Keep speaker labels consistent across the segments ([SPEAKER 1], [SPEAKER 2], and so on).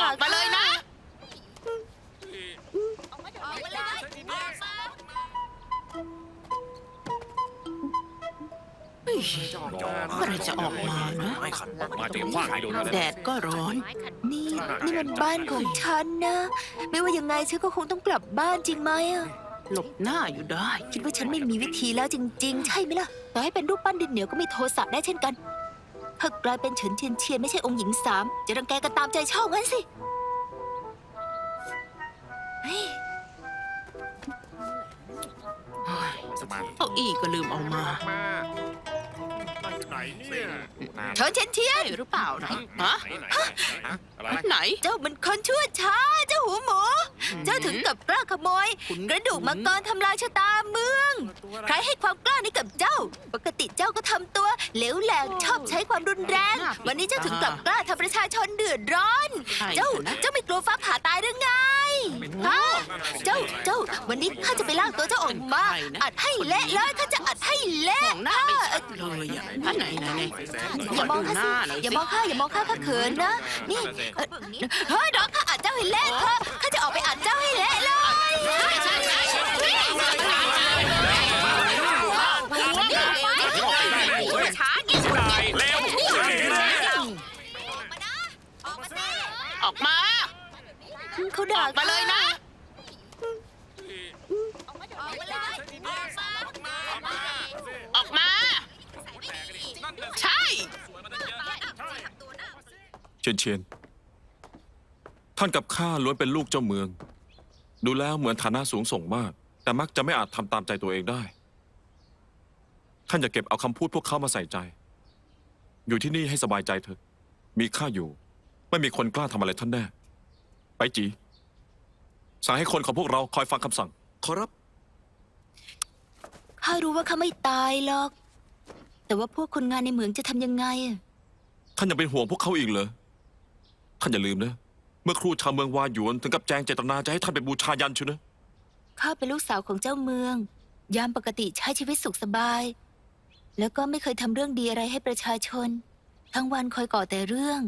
[SPEAKER 1] ด่า
[SPEAKER 2] มาเลยนะ
[SPEAKER 3] ออกมาเลย
[SPEAKER 2] เมื่อไหรจะออกมานะ
[SPEAKER 4] มาเตรียมว่างให้ดูนะ
[SPEAKER 2] แดดก็ร้อน
[SPEAKER 1] นี่นี่มันบ้านของฉันนะ ไม่ว่ายังไงฉันก็คงต้องกลับบ้านจริงไหมอะ
[SPEAKER 2] หลบหน้าอยู่ได้
[SPEAKER 1] คิดว่าฉันไม่มีวิธีแล้วจริง ๆ ใช่ไหมล่ะ ต่อให้เป็นรูปปั้นดินเหนียวก็ไม่โทสะได้เช่นกัน ถ้ากลายเป็นเฉินเทียนเชียนไม่ใช่องค์หญิงสามจะรังแกกันตามใจชอบงั้นสิเฮ้ย
[SPEAKER 4] สมาธิ
[SPEAKER 2] เก้าอี้ก็ลืมเอามา
[SPEAKER 4] มานั่งอยู่ไหนเนี่ย
[SPEAKER 1] เฉินเทียนเชียน
[SPEAKER 2] ใช่หรือเปล่านะฮะ
[SPEAKER 4] ไหนไหนไหนอะไร
[SPEAKER 2] ไหน
[SPEAKER 1] เจ้ามันคนชั่วช้า เจ้าหูหมู เจ้าถึงกับกล้าขโมย
[SPEAKER 2] ขุน
[SPEAKER 1] กระดูกมังกรทำลายชะตาเมือง ใครให้ความกล้านี้กับเจ้า ปกติเจ้าก็ทำตัวเหลวแหลกชอบใช้ความรุนแรง วันนี้เจ้าถึงกลับกล้าทำประชาชนเดือดร้อน
[SPEAKER 2] ใช่
[SPEAKER 1] เจ้า
[SPEAKER 2] นะ
[SPEAKER 1] เจ้าไม่กลัวฟ้าผ่าตายหรือไงฮะเจ้าเจ้า วันนี้ข้าจะไปลากตัวเจ้าออกมาอัดให้เละเลยข้าจะอัดให้เละ
[SPEAKER 2] มองหน้าไม่ชัดเลยอะอันไหนไหนไหน
[SPEAKER 1] อย่ามองข้าสิอย่ามองข้าอย่ามองข้าข้าเขินนะนี่เอ่อเฮ้ยดอกข้าอัดเจ้าให้เละเถอะข้าจะออกไปอัดเจ้าให้เละเลย
[SPEAKER 2] ใช่ใช่ใช่ช้านี่
[SPEAKER 4] ได้เร็ว
[SPEAKER 2] ออกมา
[SPEAKER 1] เขาด่า
[SPEAKER 2] อกมาเลยนะ ออกมา ใช่
[SPEAKER 5] เชียนเชียน ท่านกับข้าล้วนเป็นลูกเจ้าเมือง ดูแล้วเหมือนฐานะสูงส่งมาก แต่มักจะไม่อาจทำตามใจตัวเองได้ ท่านอย่าเก็บเอาคำพูดพวกเขามาใส่ใจ อยู่ที่นี่ให้สบายใจเถอะ มีข้าอยู่ ไม่มีคนกล้าทำอะไรท่านแน่ ไปจี สั่งให้คนของพวกเราคอยฟังคำสั่ง
[SPEAKER 6] ขอรับ
[SPEAKER 1] ข้ารู้ว่าข้าไม่ตายหรอก แต่ว่าพวกคนงานในเหมืองจะทำยังไงอะ
[SPEAKER 5] ท่านยังเป็นห่วงพวกเขาอีกเหรอ ท่านอย่าลืมนะเมื่อครูชาวเมืองวาหยวนถึงกับแจงเจตนาจะให้ท่านเป็นบูชายันชูนะ
[SPEAKER 1] ข้าเป็นลูกสาวของเจ้าเมือง ยามปกติใช้ชีวิตสุขสบาย แล้วก็ไม่เคยทำเรื่องดีอะไรให้ประชาชน ทั้งวันคอยก่อแต่เรื่อง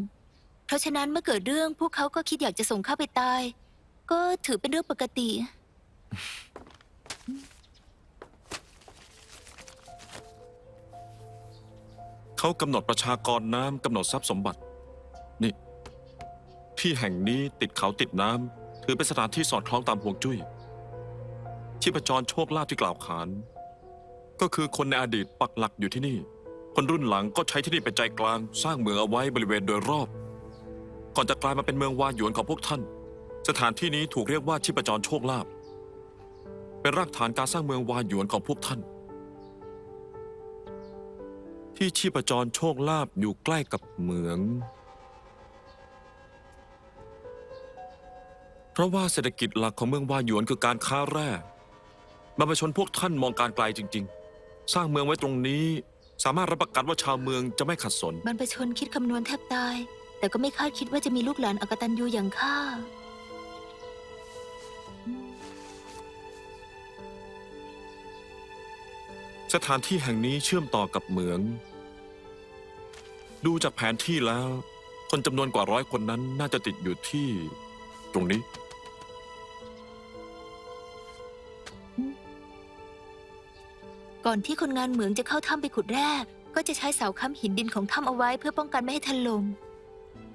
[SPEAKER 1] เพราะฉะนั้นเมื่อเกิดเรื่องพวกเขาก็คิดอยากจะส่งข้าไปตาย ก็ถือเป็นเรื่องปกติ
[SPEAKER 5] เขากำหนดประชากรน้ำกำหนดทรัพย์สมบัตินี่ ที่แห่งนี้ติดเขาติดน้ำถือเป็นสถานที่สอดคล้องตามห่วงจุ้ยชีพจรโชคลาภที่กล่าวขาน ก็คือคนในอดีตปักหลักอยู่ที่นี่ คนรุ่นหลังก็ใช้ที่นี่เป็นใจกลาง สร้างเมืองเอาไว้บริเวณโดยรอบ ก่อนจะกลายมาเป็นเมืองวาหยวนของพวกท่าน สถานที่นี้ถูกเรียกว่าชีพจรโชคลาภเป็นรากฐานการสร้างเมืองวาหยวนของพวกท่าน ที่ชีพจรโชคลาภอยู่ใกล้กับเหมือง เพราะว่าเศรษฐกิจหลักของเมืองวาหยวนคือการค้าแร่บรรพชนพวกท่านมองการไกลจริง ๆ สร้างเมืองไว้ตรงนี้ สามารถรับประกันว่าชาวเมืองจะไม่ขัดสน
[SPEAKER 1] บรรพชนคิดคำนวณแทบตาย แต่ก็ไม่คาดคิดว่าจะมีลูกหลานอกตันยูอย่างข้า
[SPEAKER 5] สถานที่แห่งนี้เชื่อมต่อกับเหมือง ดูจากแผนที่แล้ว คนจำนวนกว่าร้อยคนนั้นน่าจะติดอยู่ที่ ตรงนี้
[SPEAKER 1] ก่อนที่คนงานเหมืองจะเข้าถ้ำไปขุดแร่ก็จะใช้เสาค้ำหินดินของถ้ำเอาไว้เพื่อป้องกันไม่ให้ถล่ม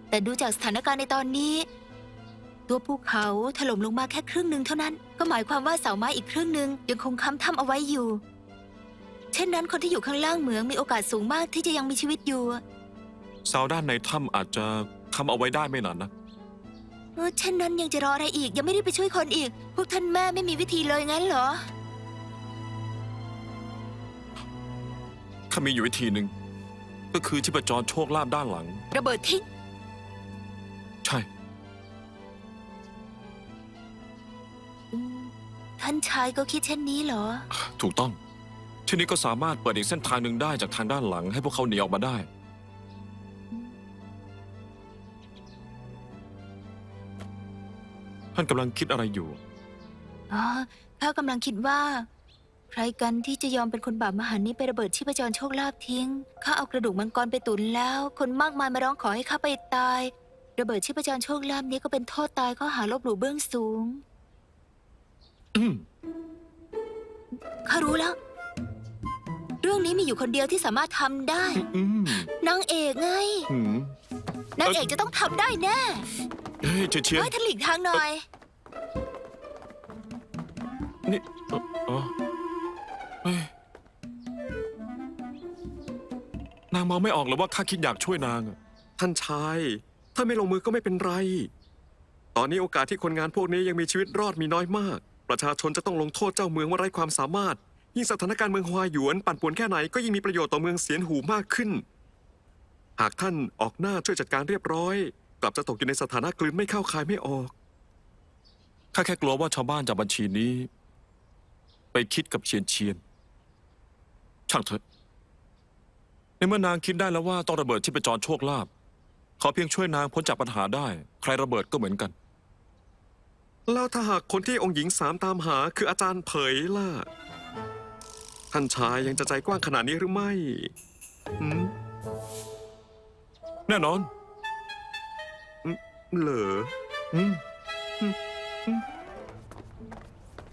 [SPEAKER 1] แต่ดูจากสถานการณ์ในตอนนี้ ตัวภูเขาถล่มลงมาแค่ครึ่งหนึ่งเท่านั้น ก็หมายความว่าเสาไม้อีกครึ่งหนึ่งยังคงค้ำถ้ำเอาไว้อยู่ เช่นนั้นคนที่อยู่ข้างล่างเหมืองมีโอกาสสูงมากที่จะยังมีชีวิตอยู่
[SPEAKER 5] เสาด้านในถ้ำอาจจะค้ำเอาไว้ได้ไม่นานนะ
[SPEAKER 1] เออเช่นนั้นยังจะรออะไรอีกยังไม่ได้ไปช่วยคนอีก พวกท่านแม่ไม่มีวิธีเลยงั้นเหรอ
[SPEAKER 5] ข้ามีอยู่วิธีหนึ่ง ก็คือชีพจรโชคลาภด้านหลัง
[SPEAKER 1] ระเบิดทิ้ง
[SPEAKER 5] ใช่
[SPEAKER 1] อืมท่านชายก็คิดเช่นนี้เหรอ
[SPEAKER 5] ถูกต้อง ที่นี้ก็สามารถเปิดอีกเส้นทางหนึ่งได้จากทางด้านหลัง ให้พวกเขาหนีออกมาได้ ท่านกำลังคิดอะไรอยู่
[SPEAKER 1] อ๋อข้ากำลังคิดว่า ใครกันที่จะยอมเป็นคนบาปมหันต์นี้ไประเบิดชีพจรโชคลาภทิ้ง ข้าเอากระดูกมังกรไปตุนแล้ว คนมากมายมาร้องขอให้ข้าไปตาย ระเบิดชีพจรโชคลาภนี้ก็เป็นโทษตายข้อหาลบหลู่เบื้องสูง
[SPEAKER 5] อืม
[SPEAKER 1] ข้ารู้แล้ว เรื่องนี้มีอยู่คนเดียวที่สามารถทำได้
[SPEAKER 5] อืม
[SPEAKER 1] นางเอกไง
[SPEAKER 5] อืม
[SPEAKER 1] นางเอกจะต้องทำได้แน่
[SPEAKER 5] เฮ้ยเชียนเชียน
[SPEAKER 1] ให้ท่านหลีกทางหน่อย
[SPEAKER 5] นี่เอ่ออ๋อางมองไม่ออกเลยว่าข้าคิดอยากช่วยนางอะ
[SPEAKER 3] ท่านชาย ถ้าไม่ลงมือก็ไม่เป็นไร ตอนนี้โอกาสที่คนงานพวกนี้ยังมีชีวิตรอดมีน้อยมาก ประชาชนจะต้องลงโทษเจ้าเมืองว่าไร้ความสามารถ ยิ่งสถานการณ์เมืองฮวาหยวนปั่นป่วนแค่ไหนก็ยิ่งมีประโยชน์ต่อเมืองเสียนหูมากขึ้น หากท่านออกหน้าช่วยจัดการเรียบร้อย กลับจะตกอยู่ในสถานะกลืนไม่เข้าคายไม่ออก
[SPEAKER 5] ข้าแค่กลัวว่าชาวบ้านจากบัญชีนี้ ไปคิดกับเชียนเชียน ช่างเถอะ ในเมื่อนางคิดได้แล้วว่าต้องระเบิดที่เป็นจรโชคลาภขอเพียงช่วยนางพ้นจากปัญหาได้ ใครระเบิดก็เหมือนกัน
[SPEAKER 3] แล้วถ้าหากคนที่องค์หญิงสามตามหาคืออาจารย์เผยล่ะ ท่านชายยังจะใจกว้างขนาดนี้หรือไม่หืม
[SPEAKER 5] แน่นอน
[SPEAKER 3] เหรอ
[SPEAKER 5] อืม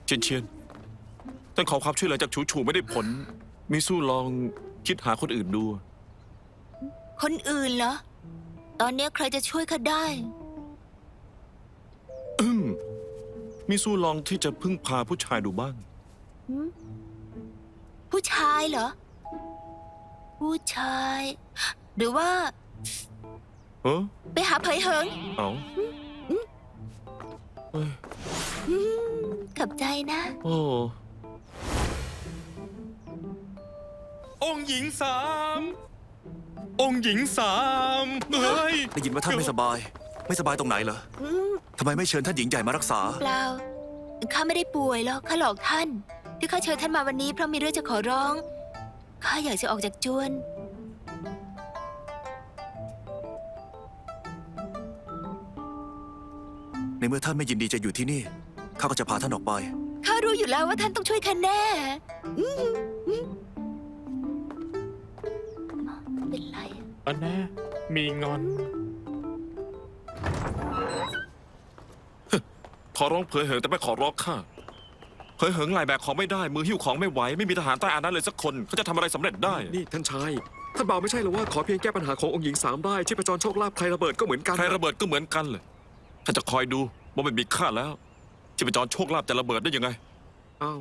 [SPEAKER 5] เชียนเชียนแต่ขอความช่วยเหลือจากฉูฉูไม่ได้ผล มีสู้ลอง คิดหาคนอื่นดู
[SPEAKER 1] คนอื่นเหรอ ตอนนี้ใครจะช่วยข้าได้
[SPEAKER 5] อืมมีสู้ลองที่จะพึ่งพาผู้ชายดูบ้าง
[SPEAKER 1] หืมผู้ชายเหรอ ผู้ชาย หรือว่า
[SPEAKER 5] เออ
[SPEAKER 1] ไปหาเผยเหิง
[SPEAKER 5] เอาเอ้ย
[SPEAKER 1] อืมขอบใจนะ
[SPEAKER 5] โอ้
[SPEAKER 6] องค์หญิงสามองค์หญิงสามเฮ้ย
[SPEAKER 7] ได้ยินว่าท่านไม่สบาย ไม่สบายตรงไหนเหรอ
[SPEAKER 1] อืม
[SPEAKER 7] ทำไมไม่เชิญท่านหญิงใหญ่มารักษา
[SPEAKER 1] เปล่า ข้าไม่ได้ป่วยหรอก ข้าหลอกท่าน ที่ข้าเชิญท่านมาวันนี้เพราะมีเรื่องจะขอร้อง ข้าอยากจะออกจากจวน
[SPEAKER 7] ในเมื่อท่านไม่ยินดีจะอยู่ที่นี่ ข้าก็จะพาท่านออกไป
[SPEAKER 1] ข้ารู้อยู่แล้วว่าท่านต้องช่วยข้าแน่อืมอืมเป็น อะ
[SPEAKER 4] อันแน่มีงอน
[SPEAKER 5] ขอร้องเผยเหิงแต่ไม่ขอร้องข้าเผยเหิงไหลแบกของไม่ได้ มือหิ้วของไม่ไหว ไม่มีทหารใต้อานัตเลยสักคนเขาจะทำอะไรสำเร็จได้
[SPEAKER 3] นี่ท่านชาย ท่านบ่าวไม่ใช่เหรือว่าขอเพียงแก้ปัญหาขององค์หญิงสามได้ชีพจรโชคลาภใครระเบิดก็เหมือนกัน
[SPEAKER 5] ใครระเบิดก็เหมือนกันเลยข้าจะคอยดูว่าไม่มีค่าแล้วชีพจรโชคลาภจะระเบิดได้ยังไง
[SPEAKER 3] อ้าว